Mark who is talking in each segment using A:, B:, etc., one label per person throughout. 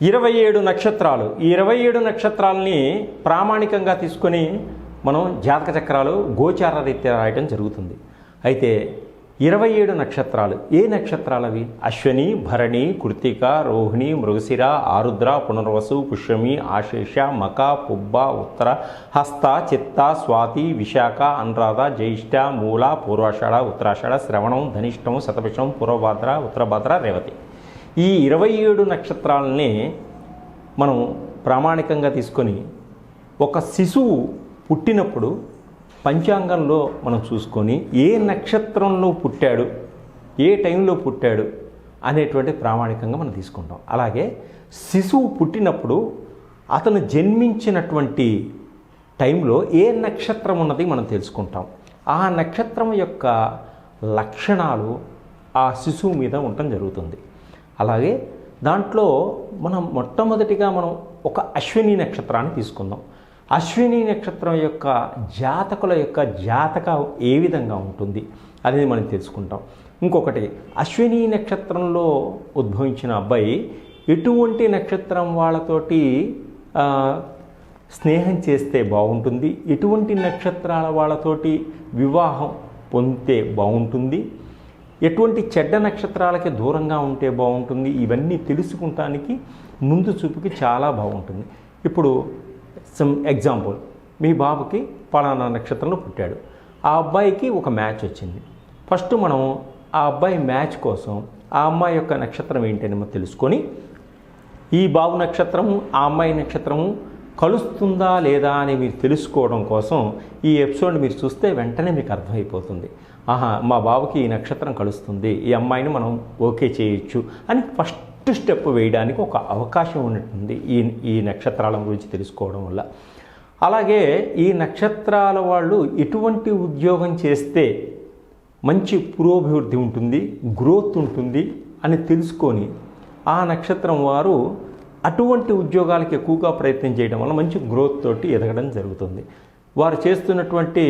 A: ఇరవై ఏడు నక్షత్రాలు. ఈ ఇరవై ఏడు నక్షత్రాలని ప్రామాణికంగా తీసుకొని మనం జాతక చక్రాలు గోచార రీత్యా రాయటం జరుగుతుంది. అయితే ఇరవై ఏడు నక్షత్రాలు ఏ నక్షత్రాలు అవి అశ్వని భరణి కృతిక రోహిణి మృగశిర ఆరుద్ర పునర్వసు పుష్యమి ఆశేష మక పుబ్బ ఉత్తర హస్త చిత్త స్వాతి విశాఖ అనురాధ జ్యేష్ఠ మూల పూర్వాషాఢ ఉత్తరాషాఢ శ్రవణం ధనిష్టం శతభిషం పూర్వభాద్ర ఉత్తరభాద్ర రేవతి. ఈ ఇరవై ఏడు నక్షత్రాలనే మనం ప్రామాణికంగా తీసుకొని ఒక శిశువు పుట్టినప్పుడు పంచాంగంలో మనం చూసుకొని ఏ నక్షత్రంలో పుట్టాడు ఏ టైంలో పుట్టాడు అనేటువంటి ప్రామాణికంగా మనం తీసుకుంటాం. అలాగే శిశువు పుట్టినప్పుడు అతను జన్మించినటువంటి టైంలో ఏ నక్షత్రం ఉన్నది మనం తెలుసుకుంటాం. ఆ నక్షత్రం యొక్క లక్షణాలు ఆ శిశువు మీద ఉండటం జరుగుతుంది. అలాగే దాంట్లో మనం మొట్టమొదటిగా మనం ఒక అశ్విని నక్షత్రాన్ని తీసుకుందాం. అశ్విని నక్షత్రం యొక్క జాతకుల యొక్క జాతక ఏ విధంగా ఉంటుంది అనేది మనం తెలుసుకుంటాం. ఇంకొకటి అశ్విని నక్షత్రంలో ఉద్భవించిన అబ్బాయి ఎటువంటి నక్షత్రం వాళ్ళతోటి స్నేహం చేస్తే బాగుంటుంది? ఎటువంటి నక్షత్రాల వాళ్ళతోటి వివాహం పొందితే బాగుంటుంది? ఎటువంటి చెడ్డ నక్షత్రాలకి దూరంగా ఉంటే బాగుంటుంది? ఇవన్నీ తెలుసుకుంటానికి ముందు చూపుకి చాలా బాగుంటుంది. ఇప్పుడు సమ్ ఎగ్జాంపుల్ మీ బాబుకి పలానా నక్షత్రంలో పుట్టాడు. ఆ అబ్బాయికి ఒక మ్యాచ్ వచ్చింది. ఫస్ట్ మనం ఆ అబ్బాయి మ్యాచ్ కోసం ఆ అమ్మాయి యొక్క నక్షత్రం ఏంటని మనం తెలుసుకొని ఈ బాబు నక్షత్రము ఆ అమ్మాయి నక్షత్రము కలుస్తుందా లేదా అని మీరు తెలుసుకోవడం కోసం ఈ ఎపిసోడ్ మీరు చూస్తే వెంటనే మీకు అర్థమైపోతుంది. ఆహా మా బాబుకి ఈ నక్షత్రం కలుస్తుంది ఈ అమ్మాయిని మనం ఓకే చేయొచ్చు అని ఫస్ట్ స్టెప్ వేయడానికి ఒక అవకాశం ఉన్నట్టుంది ఈ ఈ నక్షత్రాల గురించి తెలుసుకోవడం వల్ల. అలాగే ఈ నక్షత్రాల వాళ్ళు ఎటువంటి ఉద్యోగం చేస్తే మంచి పురోభివృద్ధి ఉంటుంది గ్రోత్ ఉంటుంది అని తెలుసుకొని ఆ నక్షత్రం వారు అటువంటి ఉద్యోగాలకు ఎక్కువగా ప్రయత్నం చేయడం వల్ల మంచి గ్రోత్ తోటి ఎదగడం జరుగుతుంది. వారు చేస్తున్నటువంటి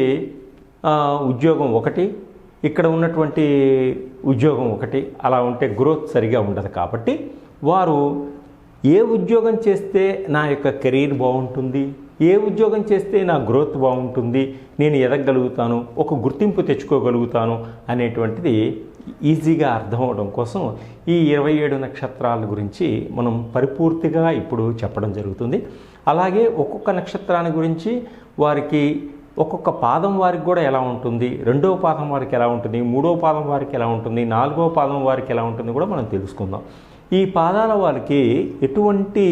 A: ఉద్యోగం ఒకటి ఇక్కడ ఉన్నటువంటి ఉద్యోగం ఒకటి అలా ఉంటే గ్రోత్ సరిగా ఉండదు కాబట్టి వారు ఏ ఉద్యోగం చేస్తే నా యొక్క కెరీర్ బాగుంటుంది ఏ ఉద్యోగం చేస్తే నా గ్రోత్ బాగుంటుంది నేను ఎదగగలుగుతాను ఒక గుర్తింపు తెచ్చుకోగలుగుతాను అనేటువంటిది ఈజీగా అర్థం కోసం ఈ ఇరవై ఏడు నక్షత్రాల గురించి మనం పరిపూర్తిగా ఇప్పుడు చెప్పడం జరుగుతుంది. అలాగే ఒక్కొక్క నక్షత్రాన్ని గురించి వారికి ఒక్కొక్క పాదం వారికి కూడా ఎలా ఉంటుంది? రెండవ పాదం వారికి ఎలా ఉంటుంది? మూడవ పాదం వారికి ఎలా ఉంటుంది? నాలుగవ పాదం వారికి ఎలా ఉంటుంది కూడా మనం తెలుసుకుందాం. ఈ పాదాల వారికి ఎటువంటి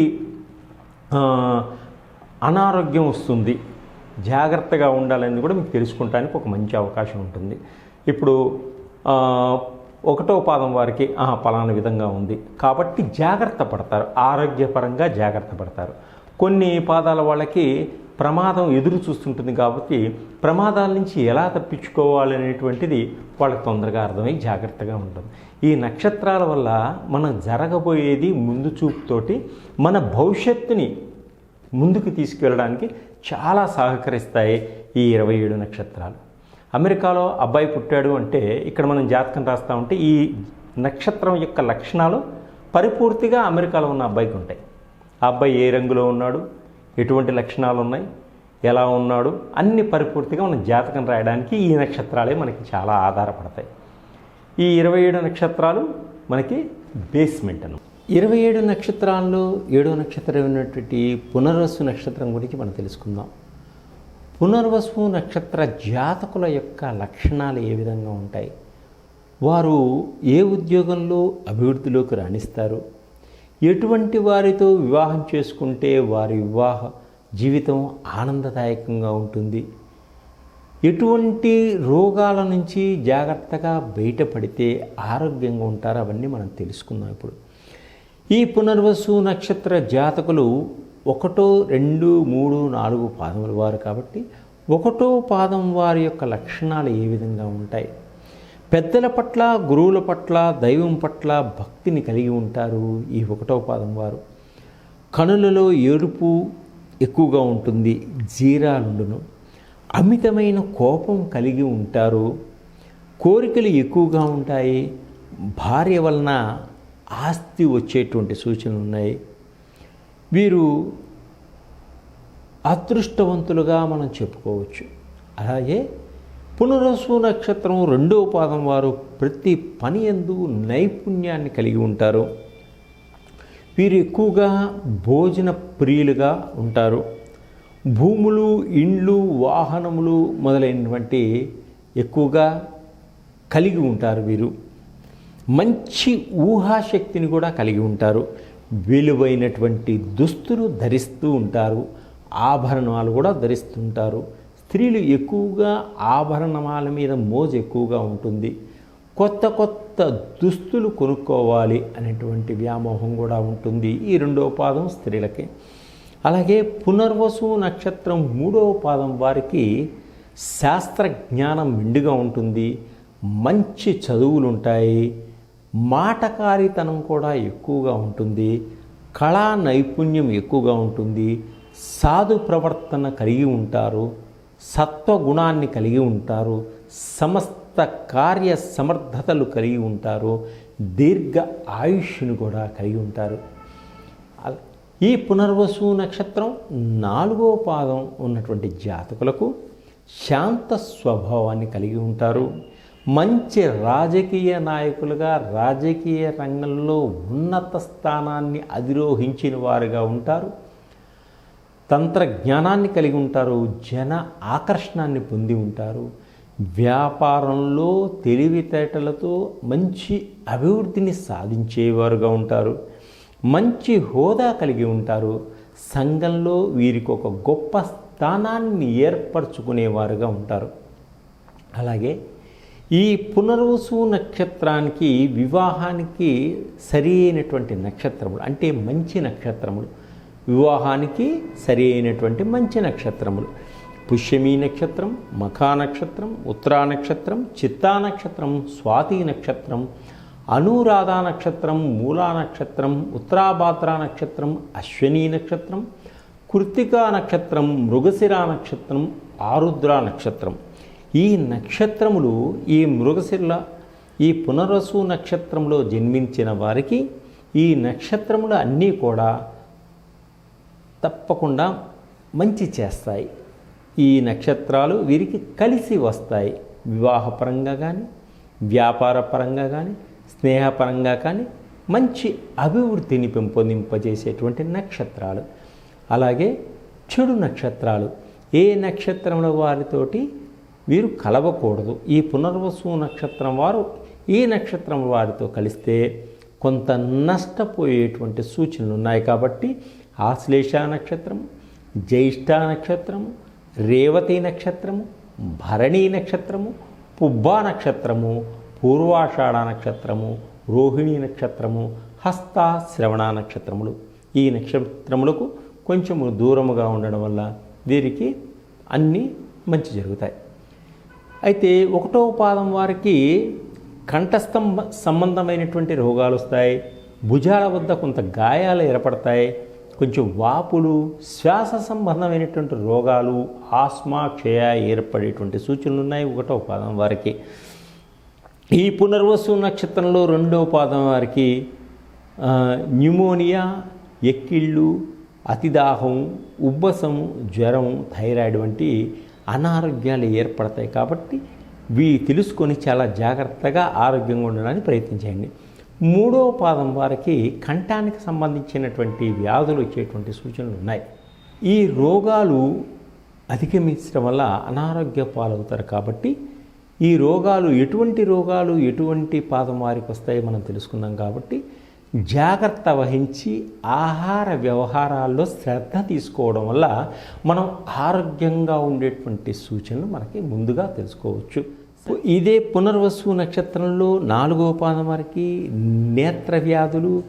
A: అనారోగ్యం వస్తుంది? జాగ్రత్తగా ఉండాలని కూడా మీకు తెలుసుకుంటానికి ఒక మంచి అవకాశం ఉంటుంది. ఇప్పుడు ఒకటో పాదం వారికి పలాన పలానా విధంగా ఉంది. కాబట్టి జాగ్రత్త పడతారు. ఆరోగ్యపరంగా జాగ్రత్త పడతారు. కొన్ని పాదాల వాళ్ళకి ప్రమాదం ఎదురు చూస్తుంటుంది కాబట్టి ప్రమాదాల నుంచి ఎలా తప్పించుకోవాలనేటువంటిది వాళ్ళకి తొందరగా అర్థమై జాగ్రత్తగా ఉంటుంది. ఈ నక్షత్రాల వల్ల మనం జరగబోయేది ముందు చూపుతోటి మన భవిష్యత్తుని ముందుకు తీసుకెళ్ళడానికి చాలా సహకరిస్తాయి ఈ ఇరవై ఏడు నక్షత్రాలు. అమెరికాలో అబ్బాయి పుట్టాడు అంటే ఇక్కడ మనం జాతకం రాస్తా ఉంటే ఈ నక్షత్రం యొక్క లక్షణాలు పరిపూర్తిగా అమెరికాలో ఉన్న అబ్బాయికి ఉంటాయి. ఆ అబ్బాయి ఏ రంగులో ఉన్నాడు? ఎటువంటి లక్షణాలు ఉన్నాయి? ఎలా ఉన్నాడు? అన్ని పరిపూర్తిగా మనం జాతకం రాయడానికి ఈ నక్షత్రాలే మనకి చాలా ఆధారపడతాయి. ఈ ఇరవై ఏడు నక్షత్రాలు మనకి బేస్మెంట్ అను. ఇరవై ఏడు నక్షత్రాల్లో ఏడో నక్షత్రం ఉన్నటువంటి పునర్వసు నక్షత్రం గురించి మనం తెలుసుకుందాం. పునర్వసు నక్షత్ర జాతకుల యొక్క లక్షణాలు ఏ విధంగా ఉంటాయి? వారు ఏ ఉద్యోగంలో అభివృద్ధిలోకి రాణిస్తారు? ఎటువంటి వారితో వివాహం చేసుకుంటే వారి వివాహ జీవితం ఆనందదాయకంగా ఉంటుంది? ఎటువంటి రోగాల నుంచి జాగ్రత్తగా బయటపడితే ఆరోగ్యంగా ఉంటారు? అవన్నీ మనం తెలుసుకుందాం ఇప్పుడు. ఈ పునర్వసు నక్షత్ర జాతకులు ఒకటో రెండు మూడు నాలుగు పాదముల వారు కాబట్టి ఒకటో పాదం వారి యొక్క లక్షణాలు ఏ విధంగా ఉంటాయి? పెద్దల పట్ల గురువుల పట్ల దైవం పట్ల భక్తిని కలిగి ఉంటారు ఈ ఒకటో పాదం వారు. కనులలో ఏడుపు ఎక్కువగా ఉంటుంది జీరాలుండును. అమితమైన కోపం కలిగి ఉంటారు కోరికలు ఎక్కువగా ఉంటాయి భార్య వలన ఆస్తి వచ్చేటువంటి సూచనలు ఉన్నాయి. వీరు అదృష్టవంతులుగా మనం చెప్పుకోవచ్చు. అలాగే పునరసు నక్షత్రం రెండవ పాదం వారు ప్రతి పని ఎందు నైపుణ్యాన్ని కలిగి ఉంటారు. వీరు ఎక్కువగా భోజన ప్రియులుగా ఉంటారు. భూములు ఇండ్లు వాహనములు మొదలైనటువంటి ఎక్కువగా కలిగి ఉంటారు వీరు. మంచి ఊహాశక్తిని కూడా కలిగి ఉంటారు. విలువైనటువంటి దుస్తులు ధరిస్తూ ఉంటారు. ఆభరణాలు కూడా ధరిస్తుంటారు. స్త్రీలు ఎక్కువగా ఆభరణమాల మీద మోజు ఎక్కువగా ఉంటుంది. కొత్త కొత్త దుస్తులు కొనుక్కోవాలి అనేటువంటి వ్యామోహం కూడా ఉంటుంది ఈ రెండో పాదం స్త్రీలకి. అలాగే పునర్వసు నక్షత్రం మూడవ పాదం వారికి శాస్త్ర జ్ఞానం మెండుగా ఉంటుంది. మంచి చదువులు ఉంటాయి మాటకారితనం కూడా ఎక్కువగా ఉంటుంది. కళా నైపుణ్యం ఎక్కువగా ఉంటుంది. సాధు ప్రవర్తన కలిగి ఉంటారు. సత్వగుణాన్ని కలిగి ఉంటారు సమస్త కార్య సమర్థతలు కలిగి ఉంటారు దీర్ఘ ఆయుష్ను కూడా కలిగి ఉంటారు. ఈ పునర్వసు నక్షత్రం నాలుగో పాదం ఉన్నటువంటి జాతకులకు శాంత స్వభావాన్ని కలిగి ఉంటారు. మంచి రాజకీయ నాయకులుగా రాజకీయ రంగంలో ఉన్నత స్థానాన్ని అధిరోహించిన వారుగా ఉంటారు. తంత్ర జ్ఞానాన్ని కలిగి ఉంటారు జన ఆకర్షణాన్ని పొంది ఉంటారు. వ్యాపారంలో తెలివితేటలతో మంచి అభివృద్ధిని సాధించేవారుగా ఉంటారు. మంచి హోదా కలిగి ఉంటారు. సంఘంలో వీరికి ఒక గొప్ప స్థానాన్ని ఏర్పరచుకునేవారుగా ఉంటారు. అలాగే ఈ పునర్వసు నక్షత్రానికి వివాహానికి సరి అయినటువంటి నక్షత్రములు అంటే మంచి నక్షత్రములు వివాహానికి సరి అయినటువంటి మంచి నక్షత్రములు. పుష్యమీ నక్షత్రం మఖా నక్షత్రం ఉత్తరా నక్షత్రం చిత్తా నక్షత్రం స్వాతి నక్షత్రం అనురాధ నక్షత్రం మూలా నక్షత్రం ఉత్తరాభాద్ర నక్షత్రం అశ్వనీ నక్షత్రం కృత్తికా నక్షత్రం మృగశిరా నక్షత్రం ఆరుద్ర నక్షత్రం. ఈ నక్షత్రములు ఈ మృగశిర ఈ పునరసు నక్షత్రంలో జన్మించిన వారికి ఈ నక్షత్రములు అన్నీ కూడా తప్పకుండా మంచి చేస్తాయి. ఈ నక్షత్రాలు వీరికి కలిసి వస్తాయి. వివాహపరంగా కానీ వ్యాపార పరంగా కానీ స్నేహపరంగా కానీ మంచి అభివృద్ధిని పెంపొందింపజేసేటువంటి నక్షత్రాలు. అలాగే చెడు నక్షత్రాలు. ఏ నక్షత్రంలో వారితోటి వీరు కలవకూడదు. ఈ పునర్వసు నక్షత్రం వారు ఈ నక్షత్రం వారితో కలిస్తే కొంత నష్టపోయేటువంటి సూచనలు ఉన్నాయి కాబట్టి ఆశ్లేష నక్షత్రం జ్యేష్ఠ నక్షత్రము రేవతి నక్షత్రము భరణీ నక్షత్రము పుబ్బా నక్షత్రము పూర్వాషాఢ నక్షత్రము రోహిణీ నక్షత్రము హస్త శ్రవణ నక్షత్రములు. ఈ నక్షత్రములకు కొంచెము దూరముగా ఉండడం వల్ల వీరికి అన్నీ మంచి జరుగుతాయి. అయితే ఒకటో పాదం వారికి కంఠస్తంభ సంబంధమైనటువంటి రోగాలు వస్తాయి. భుజాల వద్ద కొంత గాయాలు ఏర్పడతాయి. కొంచెం వాపులు శ్వాస సంబంధమైనటువంటి రోగాలు ఆస్మా క్షయ ఏర్పడేటువంటి సూచనలు ఉన్నాయి. ఒకటో పాదం వారికి. ఈ పునర్వసు నక్షత్రంలో రెండో పాదం వారికి న్యూమోనియా ఎక్కిళ్ళు అతిదాహం ఉబ్బసం జ్వరం థైరాయిడ్ వంటి అనారోగ్యాలు ఏర్పడతాయి కాబట్టి వీ తెలుసుకొని చాలా జాగ్రత్తగా ఆరోగ్యంగా ఉండడానికి ప్రయత్నించండి. మూడో పాదం వారికి కంఠానికి సంబంధించినటువంటి వ్యాధులు వచ్చేటువంటి సూచనలు ఉన్నాయి. ఈ రోగాలు అధిగమించడం వల్ల అనారోగ్య పాలవుతారు కాబట్టి ఈ రోగాలు ఎటువంటి రోగాలు ఎటువంటి పాదం వారికి వస్తాయో మనం తెలుసుకున్నాం కాబట్టి జాగ్రత్త వహించి ఆహార వ్యవహారాల్లో శ్రద్ధ తీసుకోవడం వల్ల మనం ఆరోగ్యంగా ఉండేటువంటి సూచనలు మనకి ముందుగా తెలుసుకోవచ్చు. ఇదే పునర్వసు నక్షత్రంలో నాలుగో పాదం వారికి నేత్ర వ్యాధులు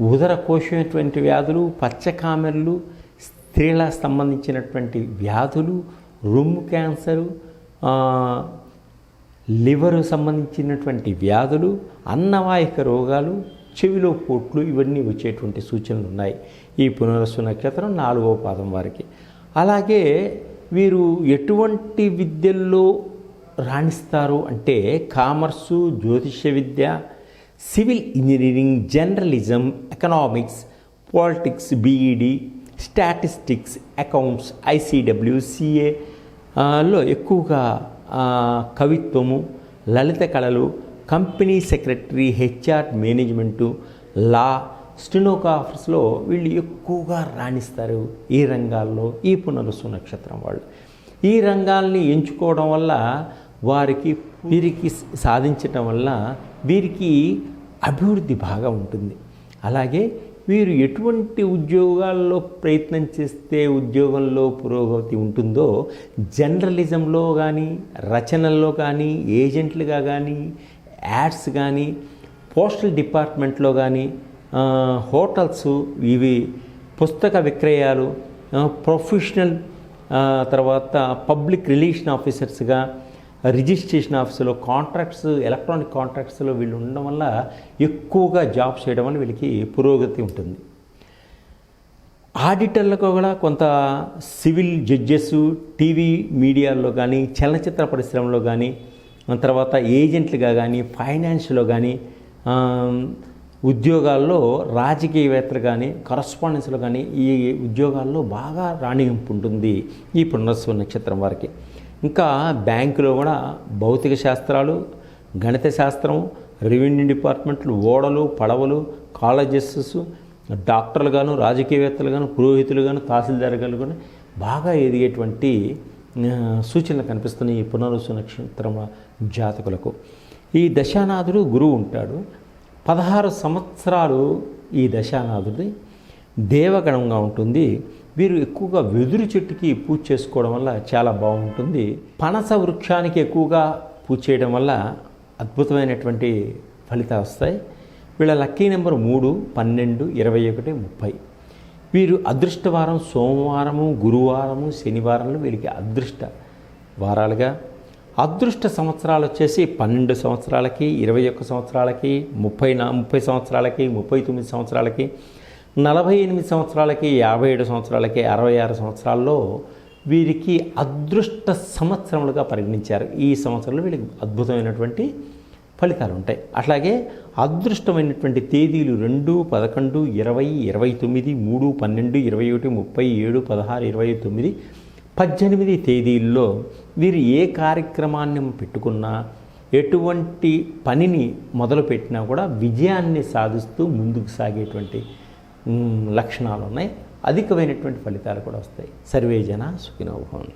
A: ఉదర కోశమైనటువంటి వ్యాధులు పచ్చకామెర్లు స్త్రీల సంబంధించినటువంటి వ్యాధులు రొమ్ము క్యాన్సరు లివరు సంబంధించినటువంటి వ్యాధులు అన్నవాహిక రోగాలు చెవిలో పోట్లు ఇవన్నీ వచ్చేటువంటి సూచనలు ఉన్నాయి ఈ పునరస్సు నక్షత్రం నాలుగవ పాదం వారికి. అలాగే వీరు ఎటువంటి విద్యల్లో రాణిస్తారు అంటే కామర్సు జ్యోతిష్య విద్య civil engineering journalism economics politics BEd statistics accounts ICWCA లో ఎక్కువగా కవిత్వము లలిత కళలు company secretary HR management law స్టినోకాఫర్స్లో వీళ్ళు ఎక్కువగా రాణిస్తారు ఈ రంగాల్లో ఈ పునరుసు నక్షత్రం వాళ్ళు. ఈ రంగాల్ని ఎంచుకోవడం వల్ల వారికి వీరికి సాధించటం వల్ల వీరికి అభివృద్ధి బాగా ఉంటుంది. అలాగే వీరు ఎటువంటి ఉద్యోగాల్లో ప్రయత్నం చేస్తే ఉద్యోగంలో పురోగతి ఉంటుందో జర్నలిజంలో కానీ రచనల్లో కానీ ఏజెంట్లుగా కానీ యాడ్స్ కానీ పోస్టల్ డిపార్ట్మెంట్లో కానీ హోటల్స్ ఇవి పుస్తక విక్రయాలు ప్రొఫెషనల్ తర్వాత పబ్లిక్ రిలేషన్ ఆఫీసర్స్గా రిజిస్ట్రేషన్ ఆఫీసులో కాంట్రాక్ట్స్ ఎలక్ట్రానిక్ కాంట్రాక్ట్స్లో వీళ్ళు ఉండడం వల్ల ఎక్కువగా జాబ్ చేయడం వల్ల వీళ్ళకి పురోగతి ఉంటుంది. ఆడిటర్లకు కూడా కొంత సివిల్ జడ్జెస్ టీవీ మీడియాల్లో కానీ చలనచిత్ర పరిశ్రమలో కానీ తర్వాత ఏజెంట్లుగా కానీ ఫైనాన్స్లో కానీ ఉద్యోగాల్లో రాజకీయవేత్తలు కానీ కరస్పాండెన్స్లో కానీ ఈ ఉద్యోగాల్లో బాగా రాణింపు ఉంటుంది ఈ పునర్స్వ నక్షత్రం వారికి. ఇంకా బ్యాంకులో కూడా భౌతిక శాస్త్రాలు గణిత శాస్త్రం రెవెన్యూ డిపార్ట్మెంట్లు ఓడలు పడవలు కాలేజెస్ డాక్టర్లు గాను రాజకీయవేత్తలు గాను పురోహితులు గాను తహసీల్దార్ గారు గాను బాగా ఎదిగేటువంటి సూచనలు కనిపిస్తున్నాయి ఈ పునరుసు నక్షత్రం జాతకులకు. ఈ దశానాథుడు గురువు ఉంటాడు. పదహారు సంవత్సరాలు ఈ దశానాథుడి దేవగణంగా ఉంటుంది. వీరు ఎక్కువగా వెదురు చెట్టుకి పూజ చేసుకోవడం వల్ల చాలా బాగుంటుంది. పనస వృక్షానికి ఎక్కువగా పూజ చేయడం వల్ల అద్భుతమైనటువంటి ఫలితాలు వస్తాయి. వీళ్ళ లక్కీ నెంబర్ మూడు పన్నెండు ఇరవై ఒకటి ముప్పై. వీరు అదృష్టవారం సోమవారము గురువారము శనివారంలో వీరికి అదృష్ట వారాలుగా. అదృష్ట సంవత్సరాలు వచ్చేసి పన్నెండు సంవత్సరాలకి ఇరవై ఒక్క సంవత్సరాలకి ముప్పై నా ముప్పై సంవత్సరాలకి ముప్పై తొమ్మిది సంవత్సరాలకి నలభై ఎనిమిది సంవత్సరాలకి యాభై ఏడు సంవత్సరాలకి అరవై ఆరు సంవత్సరాల్లో వీరికి అదృష్ట సంవత్సరములుగా పరిగణించారు. ఈ సంవత్సరంలో వీళ్ళకి అద్భుతమైనటువంటి ఫలితాలు ఉంటాయి. అట్లాగే అదృష్టమైనటువంటి తేదీలు రెండు పదకొండు ఇరవై ఇరవై తొమ్మిది మూడు పన్నెండు ఇరవై ఒకటి ముప్పై ఏడు పదహారు ఇరవై తొమ్మిది పద్దెనిమిది తేదీల్లో వీరు ఏ కార్యక్రమాన్ని పెట్టుకున్నా ఎటువంటి పనిని మొదలుపెట్టినా కూడా విజయాన్ని సాధిస్తూ ముందుకు సాగేటువంటి లక్షణాలు ఉన్నాయి అధికమైనటువంటి ఫలితాలు కూడా వస్తాయి. సర్వే జన సుఖినోభవం